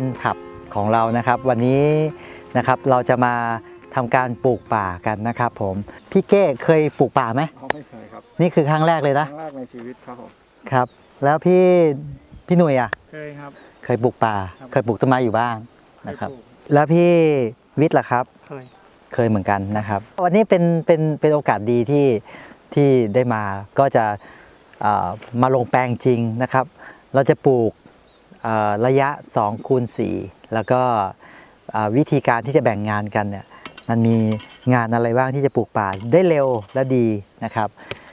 นคลับของเรานะครับ วันนี้นะครับเราจะมาทำการปลูกป่ากันนะครับผมพี่เก้เคยปลูกป่าไหมเขาไม่เคยครับนี่คือครั้งแรกเลยคนะรั้งแรกในชีวิตครับผมครับ แล้วพี่พี่หนุ่ยอะเคยครับ เคยปลูกป่าครับเคยปลูกต้นไม้อยู่บ้างเคยนะครับปลูกแล้วพี่วิทย์ล่ะครับ เคยเคยเหมือนกันนะครับ วันนี้เป็นเป็นเป็นโอกาสดีที่ที่ได้มาก็จะเอ่อมาลงแปลงจริงนะครับ เราจะปลูกเอ่อ ระยะ2คูณ4แล้วก็วิธีการที่จะแบ่งงานกันเนี่ยมันมีงานอะไรบ้างที่จะปลูกป่าได้เร็วและดีนะครับ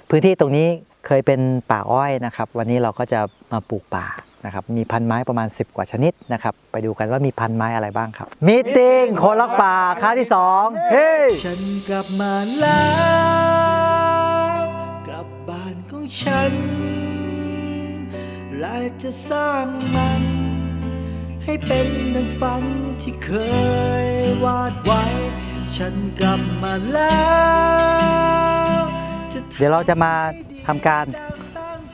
พื้นที่ตรงนี้เคยเป็นป่าอ้อยนะครับ วันนี้เราก็จะมาปลูกป่านะครับมีพันไม้ประมาณ 10 กว่าชนิดนะครับ ไปดูกันว่ามีพันไม้อะไรบ้างครับมีติ้งคนรักป่าครั้งที่สองเฮ้ยฉันกลับมาแล้ว กลับบ้านของฉัน และจะสร้างมัน ให้เป็นดังฝันที่เคยวาดไว้ ฉันกลับมาแล้วจะเดี๋ยวเราจะมาทำการ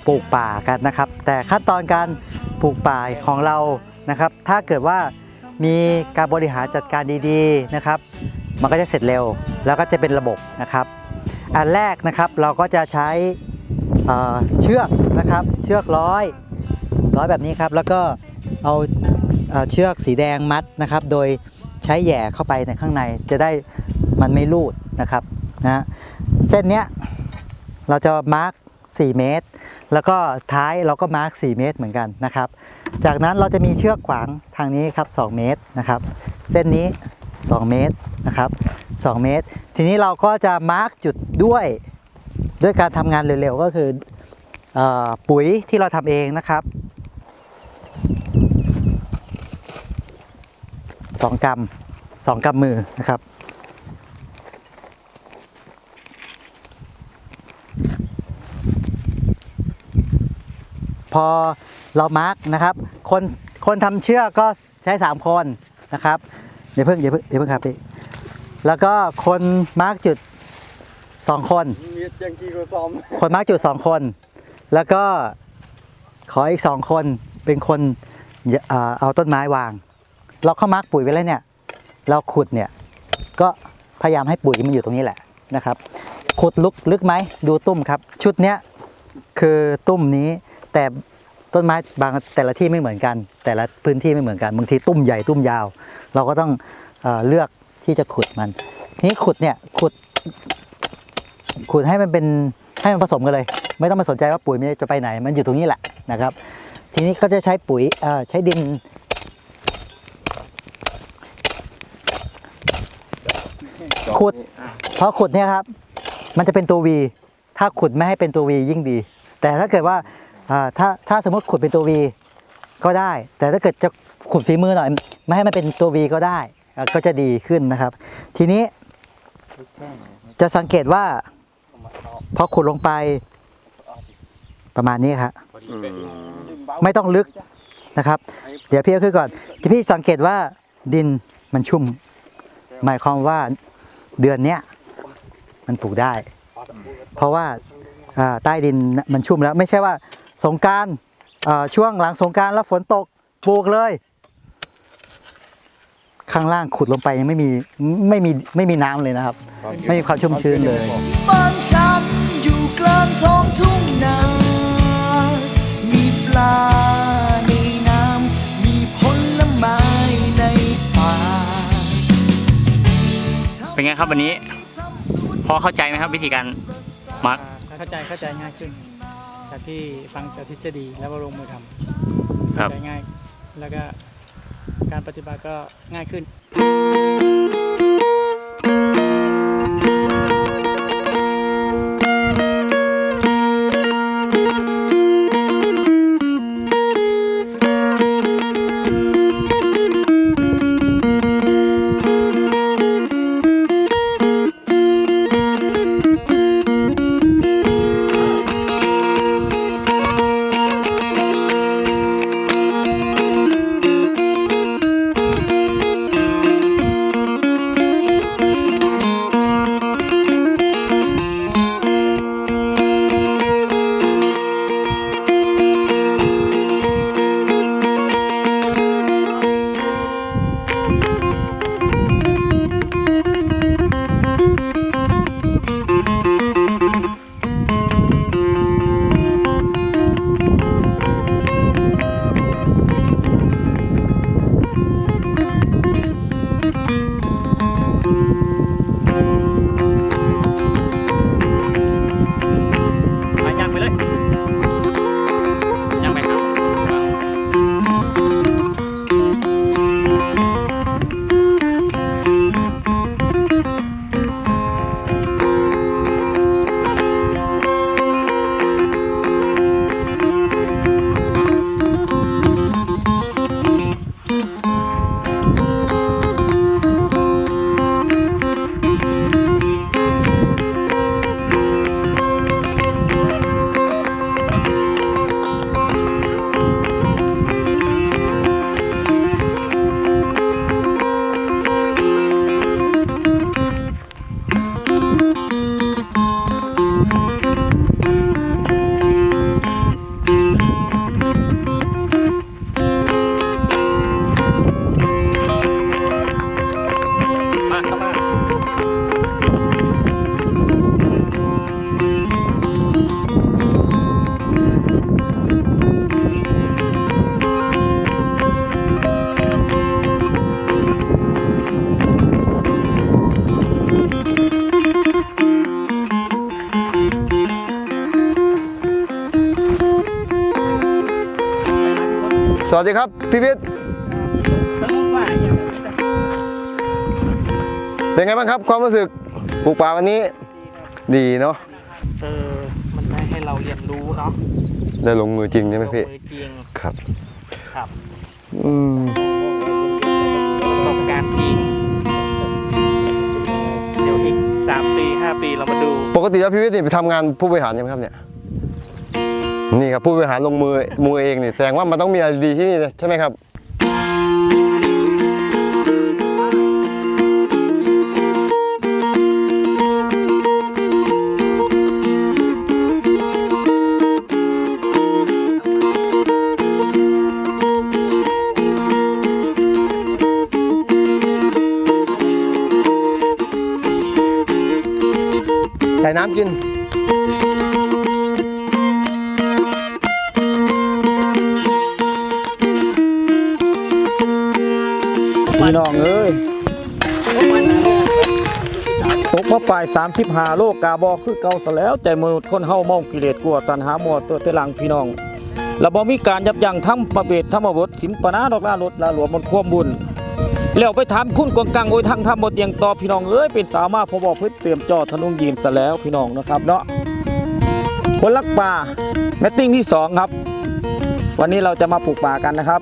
ปลูกป่ากันนะครับ แต่ขั้นตอนการปลูกป่าของเรานะครับ ถ้าเกิดว่ามีการบริหารจัดการดีๆนะครับ มันก็จะเสร็จเร็วแล้วก็จะเป็นระบบนะครับ อันแรกนะครับเราก็จะใช้เอ่อเชือกนะครับ เชือกร้อย ร้อยแบบนี้ครับ แล้วก็เอาเชือกสีแดงมัดนะครับ โดยใช้แหย่เข้าไปในข้างในจะได้มันไม่รูดนะครับนะเส้นเนี้ยเราจะมาร์ก4 เมตร แล้วก็ท้ายเราก็มาร์ก4เมตรเหมือนกันนะครับ จากนั้นเราจะมีเชือกขวางทางนี้ครับ 2 เมตรนะครับ เส้นนี้ 2 เมตรนะครับ 2 เมตร ทีนี้เราก็จะมาร์กจุดด้วยด้วยการทำงานเร็วๆ ก็คืออปุ๋ยที่เราทำเองนะครับ 2กรัม2กรัมมือนะครับ พอเรามาร์กนะครับ คนคนทำเชือกก็ใช้3คนนะครับเดี๋ยวเพิ่งเดี๋ยวเพิ่งเดี๋ยวเพิ่งครับพี่แล้วก็คนมาร์กจุด2คนมีเจงกีกซอมคนมาร์กจุด2คน แล้วก็ขออีก2คนเป็นคนเออเอาต้นไม้วาง เราเข้ามาร์กปุ๋ยไว้แล้วเนี่ย เราขุดเนี่ย ก็พยายามให้ปุ๋ยมันอยู่ตรงนี้แหละนะครับ ขุดลึกลึกไหมดูตุ้มครับ ชุดเนี้ยคือตุ้มนี้แต่ต้นไม้บางแต่ละที่ไม่เหมือนกัน แต่ละพื้นที่ไม่เหมือนกันบางทีตุ้มใหญ่ตุ้มยาว เราก็ต้องเอเลือกที่จะขุดมันนี้ขุดเนี่ยขุด ขุดให้มันเป็นให้มันผสมกันเลย ไม่ต้องมาสนใจว่าปุ๋ยมันจะไปไหนมันอยู่ตรงนี้แหละนะครับ ทีนี้ก็จะใช้ปุ๋ยใช้ดิน ขุดพอขุดเนี่ยครับ มันจะเป็นตัว V ถ้าขุดไม่ให้เป็นตัว V ยิ่งดี แต่ถ้าเกิดว่าถ้าถ้าสมมติขุดเป็นตัว V ก็ได้ แต่ถ้าเกิดจะขุดฝีมือหน่อย ไม่ให้มันเป็นตัว V ก็ได้ ก็จะดีขึ้นนะครับ ทีนี้จะสังเกตว่า พอขุดลงไปประมาณนี้ครับไม่ต้องลึกนะครับ เดี๋ยวพี่เอาขึ้นก่อนที่พี่สังเกตว่าดินมันชุ่ม หมายความว่า เดือนเนี้ยมันปลูกได้ เพราะว่าอ่าใต้ดินมันชุ่มแล้ว ไม่ใช่ว่าสงกรารช่วงหลังสงกรารแล้วฝนตกปลูกเลย ข้างล่างขุดลงไปยังไม่มีไม่มีไม่มีน้ำเลยนะครับ ไม่มีความชุ่มชื้นเลยบ้านฉันอยู่กลางท้องทุ่งนามีปลา ครับวันนี้ พอเข้าใจไหมครับวิธีการมาร์กเข้าใจเข้าใจง่ายขึ้น จากที่ฟังจากทฤษฎีแล้วก็ลงมือทำครับเข้าใจง่าย แล้วก็การปฏิบัติก็ง่ายขึ้น วัสดีครับพี่วิทย์เป็นไงบ้างครับความรู้สึกปลูกป่าวันนี้ดีเนาะเออมันได้ให้เราเรียนรู้เนาะได้ลงมือจริงใช่ไหมพี่ลงมือจริงครับครับอืมประสบการณ์จริงเดี๋ยวอีกสามปีห้าปีเรามาดู ปกติแล้วพี่วิทย์นี่ไปทำงานผู้บริหารใช่ไหมครับเนี่ย นี่ครับผู้บริหารลงมือมือเองนี่แสดงว่ามันต้องมีอะไรดีที่นี่ใช่ไหมครับใส่น้ำกิน องเอ้ยตกมาปลาย35โลกกาบอคือเก่าซะแล้ว ใจมนุษย์คนเฮามองกิเลสกลัวตัณหาหมดตัวเตลังพี่น้องแล้วบ่มีการยับยั้งทำประเบทธรรมบทสินปนาดอกลาลดลาหลวมบนควมบุญแล้วไปถามคุณกองกังโอยทางธรรมบทเตียงต่อพี่น้องเอ้ยเป็นสาวมาพอบอกเพิ่นเตรียมจอธนุงยีนซะแล้วพี่น้องนะครับเนาะคนรักป่าแมตติ้งที่สองครับ วันนี้เราจะมาปลูกป่ากันนะครับ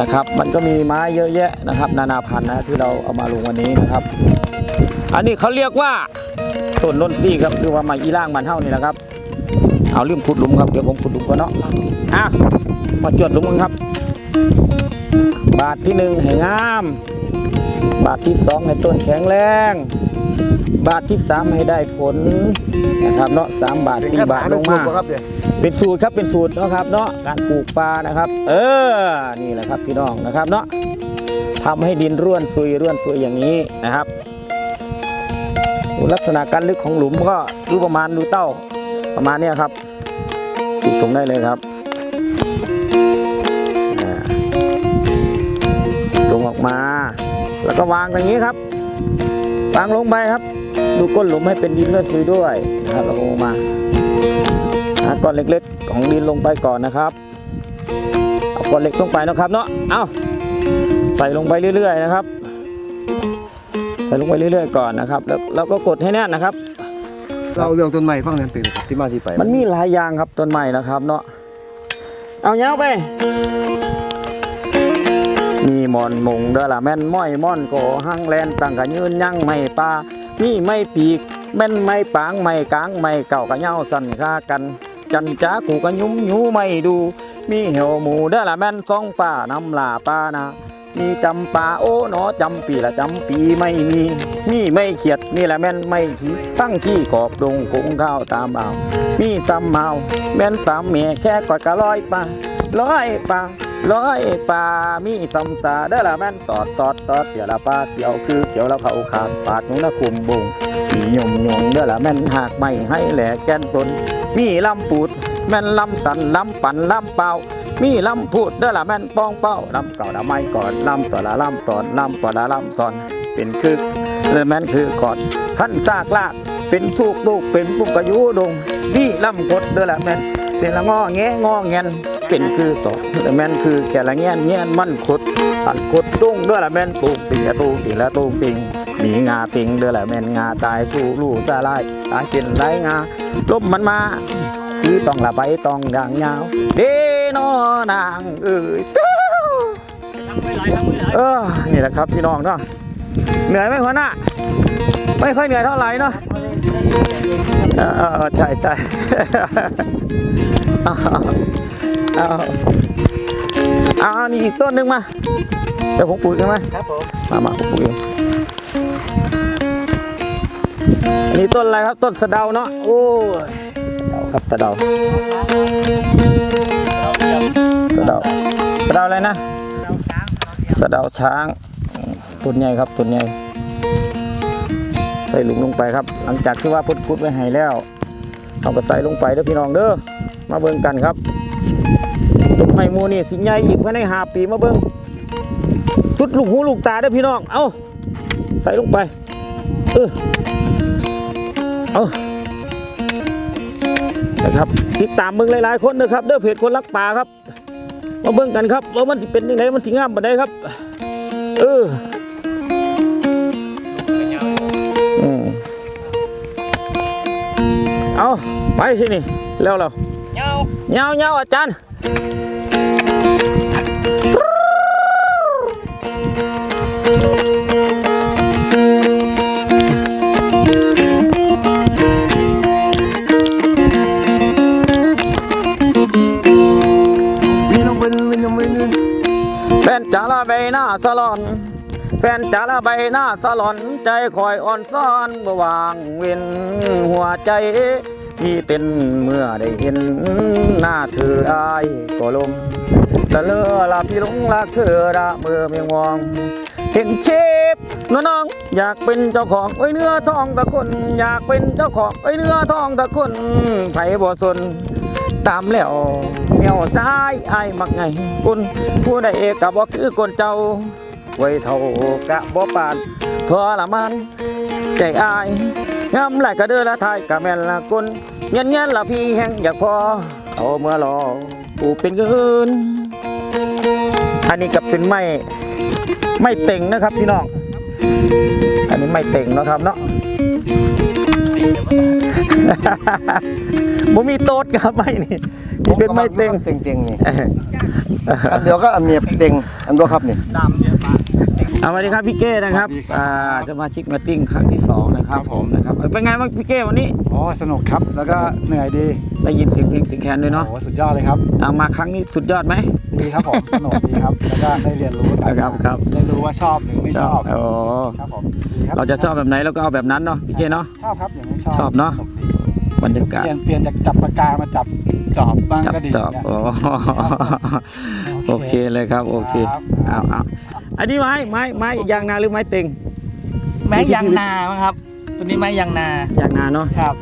นะครับ มันก็มีไม้เยอะแยะนะครับ นานาพันธุ์นะที่เราเอามาลงวันนี้นะครับ อันนี้เขาเรียกว่าต้นนนทรีครับหรือว่าไม้อีล่างมันเท่านี่นะครับ เอาลืมขุดหลุมครับเดี๋ยวผมขุดหลุมก่อนเนาะอะมาจวดหลุมกันครับ บาทที่หนึ่งให้งาม บาทที่สองให้ต้นแข็งแรง บาทที่สามให้ได้ผลนะครับเนาะสามบาทสี่บาทลงมาครับเดี๋ยวเป็นสูตรครับเป็นสูตรเนาะครับเนาะการปลูกปลานะครับ เออนี่แหละครับพี่น้องนะครับเนาะทำให้ดินร่วนซุยร่วนซุยอย่างนี้นะครับลักษณะการลึกของหลุมก็ดูประมาณดูเต้าประมาณเนี้ยครับติดถุงได้เลยครับอ่าลงออกมา แล้วก็วางอย่างนี้ครับ วางลงไปครับ ดูก้นหลุมให้เป็นดินร่วนซุยด้วยนะครับแล้วก็ลงมาหาก้อนเล็กๆ ของดินลงไปก่อนนะครับเอาก้อนเล็กลงไปนะครับเนาะเอาใส่ลงไปเรื่อย ๆ นะครับใส่ลงไปเรื่อยๆก่อนนะครับ แล้วเราก็กดให้แน่นนะครับ เราเรื่องต้นไม้ฟังนั้นเป็นที่มาที่ไป มันมีหลายอย่างครับต้นไม้นะครับเนาะเอาเงาไป มีมอนมงเด้อล่ะแม่นม้อยม่อนโกหังแลนตั้งกะยืนยั่งไม่ปลามีไม่ปีกแม่นไม่ปางไม่กลางไม่เก่ากะเหย้าสั่นค่ากัน จันจ้ากูกะยุ้มยูไม่ดู มีเหี่ยวหมูเด้อล่ะแม่นสองป่าน้ำลาป้านามีจำปาโอ้หนอจำปีละจำปีไม่มีมีไม่เขียดนี่แหละแม่นไม่ขีตั้งที่ขอบดงคงข้าวตามเอามีตำเมาแม่นสามเมียแค่กอดกะร้อยปลาร้อยปลา ร้อยปลามีตำสาเด้อละแม่นตอดตอดตอดเดี๋ยวละปลาเกี่ยวคือเกี่ยวแล้วเขาขาดปาดหนุ่งนะคุมบุงมีหยงหยงเด้อละแม่นหากไม่ให้แหลกแกนตนมีลำปูดแม่นลำสันลำปันลำเป่ามีลำพูดเด้อละแม่นป้องเป้าลำเก่าละไม่ก่อนลำต่อละลำสอนลำต่อละลำสอนเป็นคือเแม่นคือก่อนขั้นซากลากเป็นทุกลูกเป็นปุกกะยุดงนี่ลำกดเด้อละแม่นเป็นละงอแงงอแงน เป็นคือสอนเด้อแม่นคือแก่ละแงนแงนมันขุดตัดขุดตุ้งเด้อละแม่นตูงติงละตูงติงละตูงติงมีงาติงเด้อละแม่นงาตายสู่ลูกสาลายตายเป็นไรงาลมมันมาคือต้องละไปต้องอย่างยาว เดนอนางเอ้ยเออนี่แหละครับพี่น้องเนาะเหนื่อยไหมหัวหน้าไม่ค่อยเหนื่อยเท่าไหร่เนาะเออเออเออใช่ใช่ เอาเอาเอาเอานี่อีกต้นหนึ่งมา เดี๋ยวผมปลูกใช่ไหมครับผมมามาผมปลูกเองอันนี้ต้นอะไรครับ ต้นสะเดาเนาะ โอ้ยสะเดาครับสะเดาสะเดาสะเดาอะไรนะ สะเดาช้าง ต้นใหญ่ครับ ต้นใหญ่ ใส่หลุมลงไปครับ หลังจากที่ว่าพุดพุดไว้ให้แล้ว เอาก็ใส่ลงไปเด้อพี่น้องเด้อ มาเบิ่งกันครับ ต้นไม้หมูนี่สิใหญ่อีกภายในห้าปีมาเบิ่งสุดลูกหูลูกตาเด้อพี่น้อง เอาใส่ลงไป เออเอานะครับติดตามมึงหลายๆคนนะครับ เด้อเพจคนรักป่าครับ มาเบิ่งกันครับว่ามันสิเป็นยังไงมันสิงามปานใดครับ เอออืมเอาไปที่นี่แล้วเราเงาเงาเงาอาจารย์ แฟนจ๋าละใบหน้าสลอน แฟนจ๋าละใบหน้าสลอน ใจคอยอ่อนซ้อนเมื่วางเว้นหัวใจที่เต้นเมื่อได้เห็นหน้าเธออายก็ลมตะเลอลาพี่หลงรักเธอระเมื่อเมียงมองเห็นเชฟน้น้องอยากเป็นเจ้าของเอ้ยเนื้อทองตะคนอยากเป็นเจ้าของเอ้ยเนื้อทองตะคนไผ่บ่สน ตามแล้วเมียวซ้ายอายมักไงคุณผู้ใดเอกกับบ่คือคนเจ้า ไว้เท่ากะบ่ปานทรมานใจอายงามหลกระเดือละทายกะแม่นละคนเงี้ยเงี้ยละพี่แห้งอยากพอเอาเมื่อรอปูเป็นเงินอันนี้ก็เป็นไม้ไม้เต่งนะครับพี่น้อง อันนี้ไม้เต่งนะครับเนาะ บ่มีโต๊ดครับไม้นี่นี่เป็นไม้เต่งเต็งเต็งๆนี่อันเดียวก็อันเมียเต็งอันเดียวครับนี่เอาสวัสดีครับพี่เก้นะครับอ่าสมาชิกมาติ้งครั้งที่สองนะครับผมนะครับเป็นไงบ้างพี่เก้วันนี้โอ้สนุกครับแล้วก็เหนื่อยดีได้ยินเสียงเพลงเสียงแคนด้วยเนาะโอ้สุดยอดเลยครับเอามาครั้งนี้สุดยอดไหมดีครับผมสนุกดีครับแล้วก็ได้เรียนรู้กันครับครับได้รู้ว่าชอบหรือไม่ชอบโอ้ครับผมดีครับเราจะชอบแบบไหนเราก็เอาแบบนั้นเนาะพี่เก้เนาะชอบครับอย่างนี้ชอบชอบเนอะสกดี บรรยากาศเปลี่ยนเปลี่ยนจากจับปากกามาจับจอบบ้างจับก็ดีจอบเนี่ยโอ้โอเคเลยครับ โอเคครับเอาเอาอันนี้ไม้ไม้ไม้ยางนาหรือไม้เต็งไม้ยางนามั้งครับ ตัวนี้ไม้ยางนายางนาเนาะครับ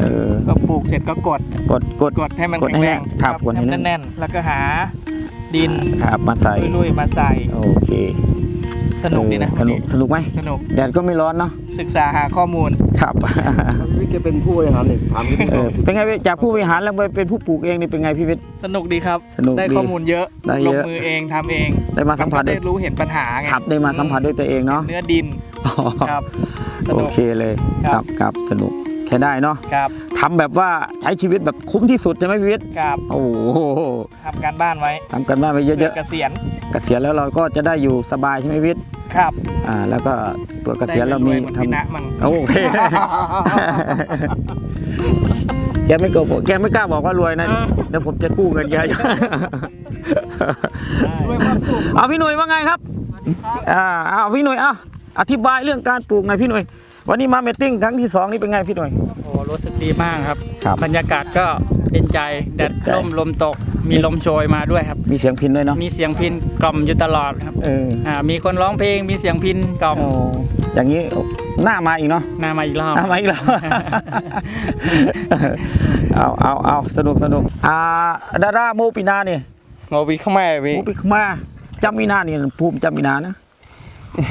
เออก็ปลูกเสร็จก็กดกดกดกดให้มันกดแข็งให้แรแน่งนครับกดให้ให้แน่มันนแน่นๆแล้วก็หาดินครับมาใส่ลุยๆมาใส่โอเค สนุกดีนะเออสนุกสนุกไหมสนุกแดดก็ไม่ร้อนเนาะศึกษาหาข้อมูลครับนี่แกเป็นผู้บริหารนี่ถามพี่เออเป็นไงพี่จากผู้บริหารแล้วไปเป็นผู้ปลูกเองนี่เป็นไงพี่วิทย์สนุกดีครับสนุกได้ดีข้อมูลเยอะได้ลเยงอะมือเองทำเองได้มาสัมผัสนก็ได้ได้รู้เห็นปัญหาไงครับได้มาสัมผัสด้วยตัวเองเนาะเนื้อดินอ๋อครับสโอนุกเคเลยคครัรับบครับสนุก แค่ได้เนาะครับทำแบบว่าใช้ชีวิตแบบคุ้มที่สุดใช่ไหมพี่วิทย์ครับโอ้โหทำการบ้านไว้ทำกันบ้านไปเยเพื่อะเกษียณๆเกษียณแล้วเราก็จะได้อยู่สบายใช่ไหมพี่วิทย์ครับอ่าแล้วก็ตัวเกษียณเรามีได้วยๆเหมือนทำพี่ณะมั่งโอเคแกไม่กล้าบอกแกไม่กล้าบอกว่ารวยนะเดี๋ยวผมจะกู้เงินแกเอาพี่หนุ่ยว่าไงครับอ่าเอาพี่หนุ่ยเอาอธิบายเรื่องการปลูกหน่อยพี่หนุ่ย วันนี้มาเมตติ้งครั้งที่สองนี่เป็นไงพี่หนุ่ยโอ้รู้สึกดีมากครับ ครับ บรรยากาศก็เป็นใจแดดเป็นใจร่มลมตก มีลมโชยมาด้วยครับ มีเสียงพินด้วยเนาะมีเสียงพินกล่อมอยู่ตลอดครับเอออ่ามีคนร้องเพลงมีเสียงพินกล่อมโอ้อย่างนี้หน้ามาอีกเนาะหนามาอีกรอบ หน้ามาอีกแล้ว เอาเอาเอาสนุกสนุกอ่าดาราโมปินาเนี่ย โมวิเข้ามาวิโมปิมาจำมีนาเนี่ยภูมิจำมีนานะ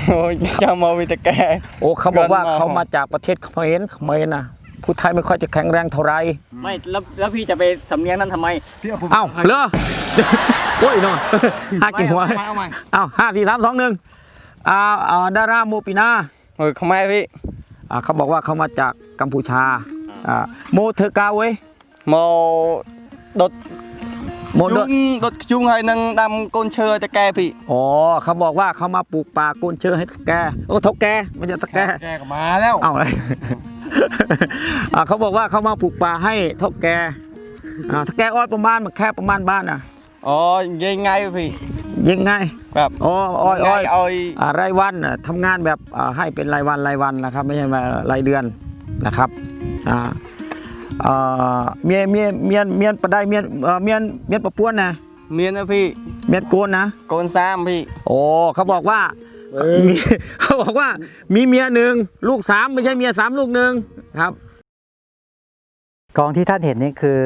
โอ้ยจะโมวิตะแก โอ้เขาบอกว่าเกินมา เขามาจากประเทศเขมรเขมรนะผู้ไทยไม่ค่อยจะแข็งแรงเท่าไหรไม่แล้วแล้วพี่จะไปสำเนียงนั้นทำไมเอ้าเหรอโอ้ยนอน ห้ากินหัวเอาใหม่เอาใหม่ เอ้าห้าสี่สามสองหนึ่งอ่าอ่าดาราโมปินาโอ้ยเข้ามาพี่อ่าเขาบอกว่าเขามาจากกัมพูชาอ่าโมเธอกาเว้ยโมดด โมเดยุงดดยุงให้นังดำก้นเชอตะแกพี่อ๋อเขาบอกว่าเขามาปลูกป่าโกนเชอร์ให้แกโอ้เท่าแกไม่ใช่ตะแก แกก็มาแล้วเอาอะไร อ่าเขาบอกว่าเขามาปลูกป่าให้เท่าแกอ่าถ้าแกอ้อยประมาณมันแค่ประมาณบ้านน่ะ อ๋อยังไงพี่ยังไงแบบอ๋ออ้อยอ้อยไงอ้อยอ่ารายวันน่ะทำงานแบบอ่าให้เป็นรายวันรายวันนะครับ ไม่ใช่ว่ารายเดือนนะครับอ่าอ่า เมียนเมียนเมียนเมียนประได้เมียนเอ่อเมียนเมียนประปวนนะเมียนะพี่เมียนโกนนะโกนซ้ำพี่ โอ้เขาบอกว่ามีเขาบอกว่ามีเมียหนึ่งลูกสามไม่ใช่เมียสามลูกหนึ่งครับ กองที่ท่านเห็นนี่คือ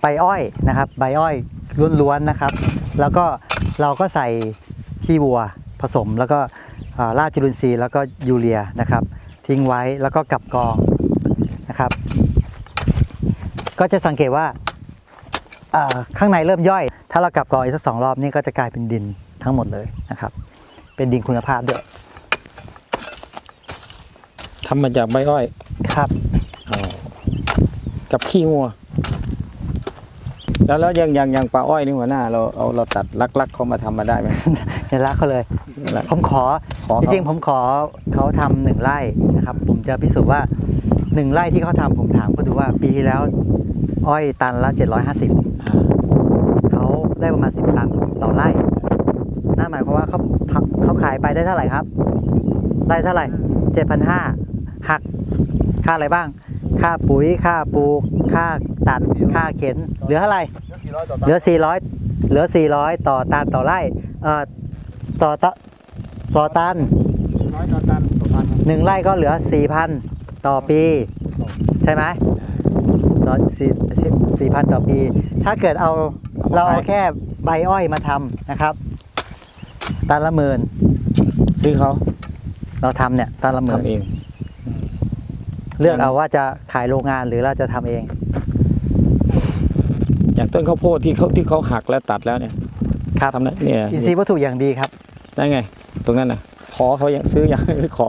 ใบอ้อยนะครับ ใบอ้อยล้วนๆนะครับ แล้วก็เราก็ใส่ขี้วัวผสมแล้วก็อ่าราดจุลินทรีย์แล้วก็ยูเรียนะครับ ทิ้งไว้แล้วก็กลับกองนะครับ ก็จะสังเกตว่าอ่าข้างในเริ่มย่อย ถ้าเรากลับกองอีกสักสองรอบนี่ก็จะกลายเป็นดินทั้งหมดเลยนะครับ เป็นดินคุณภาพด้วยทำมาจากใบอ้อยครับกับขี้งัว แล้วแล้วอยังอยังอยังปลาอ้อยนี่หัวหน้า เราเอาเราตัดลักๆเขามาทำมาได้ไหมเห็นรักเขาเลย ผมขอขอจเขาริงๆผมขอเขาทำหนึ่งไร่นะครับ ผมจะพิสูจน์ว่าหนึ่งไร่ที่เขาทำผมถามเขาดูว่าปีที่แล้ว อ้อยตันละ 750อ่าเขาได้ประมาณ 10 ตันต่อไร่นั่นหมายความว่าเขาเขาขายไปได้เท่าไหร่ครับ ได้เท่าไหร่ 7,500หักค่าอะไรบ้าง ค่าปุ๋ยค่าปลูกค่าตัดค่าเข็น เหลือเท่าไหร่เหลือ 400 เหลือ 400 ต่อตันต่อไร่เอ่อต่อตะต่อตันร้อยต่อตันต่อตันหนึ่งไร่ก็เหลือ 4,000 ต่อปี ใช่ไหม ต่อสี่สี่พันต่อปี ถ้าเกิดเอาเราเอาแค่ใบอ้อยมาทำนะครับตันละหมื่นซื้อเขาเราทำเนี่ยตันละหมื่นทำเอง เลือกเอาว่าจะขายโรงงานหรือเราจะทำเอง อย่างต้นข้าวโพดที่เขาที่เขาหักแล้วตัดแล้วเนี่ยครับทำได้เนี่ยอินทรีย์วัตถุอย่างดีครับได้ไง ตรงนั้นน่ะ ขอเขายังซื้อยังหรือขอ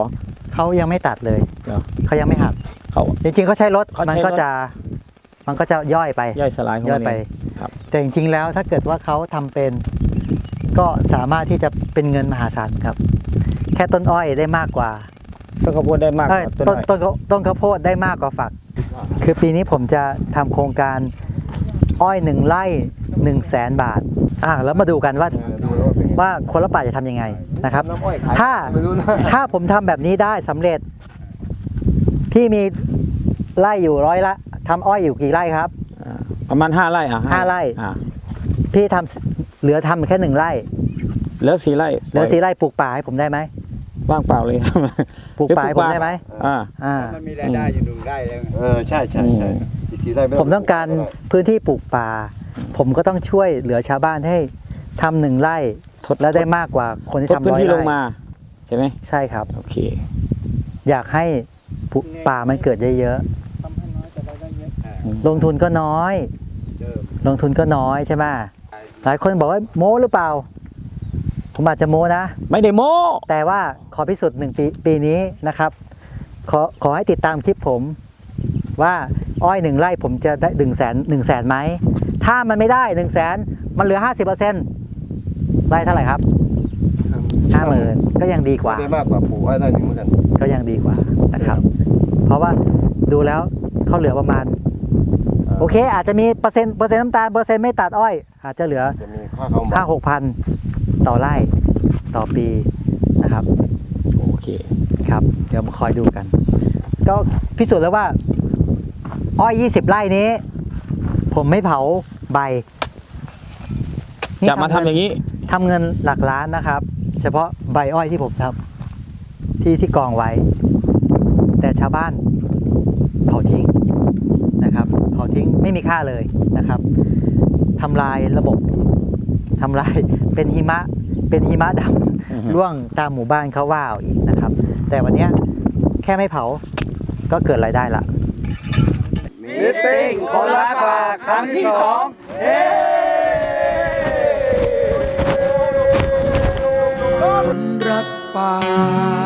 เขายังไม่ตัดเลยเหรอเขายังไม่หักเขาจริงๆเขาใช้รถเขาใช้มันก็รถจะ มันก็จะย่อยไปย่อยสลายของย่อมัยนไป เองครับ แต่จริงๆแล้วถ้าเกิดว่าเขาทำเป็น ก็สามารถที่จะเป็นเงินมหาศาลครับ แค่ต้นอ้อยได้มากกว่า ต้นข้าวโพดได้มากกเอ้ยว่าต้นต้นอ้อยต้นข้าวต้นข้าวโพดได้มากกว่าฝัก คือปีนี้ผมจะทำโครงการอ้อยหนึ่งไร่หนึ่งแสนบาทอ่าแล้วมาดูกันว่าว่าคนละป่าจะทำยังไงนะครับ ถ้าไม่รู้นะถ้าผมทำแบบนี้ได้สำเร็จ พี่มีไร่อยู่ร้อยละ ทำอ้อยอยู่กี่ไร่ครับอ่าประมาณห้าไร่อะห้าไร่ อ่าพี่ทำเหลือทำแค่หนึ่งไร่เหลือสี่ไร่เหลือสี่ไร่ปลูกป่าให้ผมได้ไหมว่างเปล่าเลยปลูกป่าให้ผมได้ไหมอ่า อ่า มันมีรายได้อยู่หนึ่งได้แล้วไงเออใช่ใช่ใช่อีกสีได้ไผมต้องการพื้นที่ปลูกป่า ผมก็ต้องช่วยเหลือชาวบ้านให้ทำหนึ่งไร่ทดแล้วได้มากกว่าคนที่ทดทำพื้นร้อยที่ลไร่งมา ใช่ไหมใช่ครับ โอเค อยากให้ปลูกป่ามันเกิดเยอะ ลงทุนก็น้อย ลงทุนก็น้อยใช่ไหมหลายคนบอกว่าโม้หรือเปล่า ผมอาจจะโม้นะ ไม่ได้โม้ แต่ว่าขอพิสูจน์หนึ่งปีปีนี้นะครับ ขอขอให้ติดตามคลิปผม ว่าอ้อยหนึ่งไร่ผมจะได้หนึ่งแสนหนึ่งแสนไหม ถ้ามันไม่ได้หนึ่งแสนมันเหลือห้าสิบเปอร์เซ็นต์ไร่เท่าไหร่ครับห้าหมื่นก็ยังดีกว่าได้มากกว่าปลูกอ้อยได้หนึ่งเหมือนกันก็ยังดีกว่านะครับ เพราะว่าดูแล้วเขาเหลือประมาณ โอเค อาจจะมีเปอร์เซ็นต์เปอร์เซ็นต์น้ำตาลเปอร์เซ็นต์ไม่ตัดอ้อย อาจจะเหลือจะมีค่าเข้ามาห้าหกพันต่อไร่ต่อปีนะครับ โอเคครับ เดี๋ยวมาคอยดูกัน ก็พิสูจน์แล้วว่า อ้อย20ไร่นี้ ผมไม่เผาใบนี่จะมาทำอย่างนี้ ทำเงินหลักล้านนะครับ เฉพาะใบอ้อยที่ผมทำที่ที่กองไว้ แต่ชาวบ้านเผาทิ้งนะครับ เผาทิ้ง ไม่มีค่าเลยนะครับทำลายระบบทำลายเป็นหิมะเป็นหิมะดอือฮึำร่วงตามหมู่บ้านเขาว่าเอาอีกนะครับ แต่วันเนี้ยแค่ไม่เผาก็เกิดรายได้ละมิติ้งคนรักป่าครั้งที่สองคนรักป่า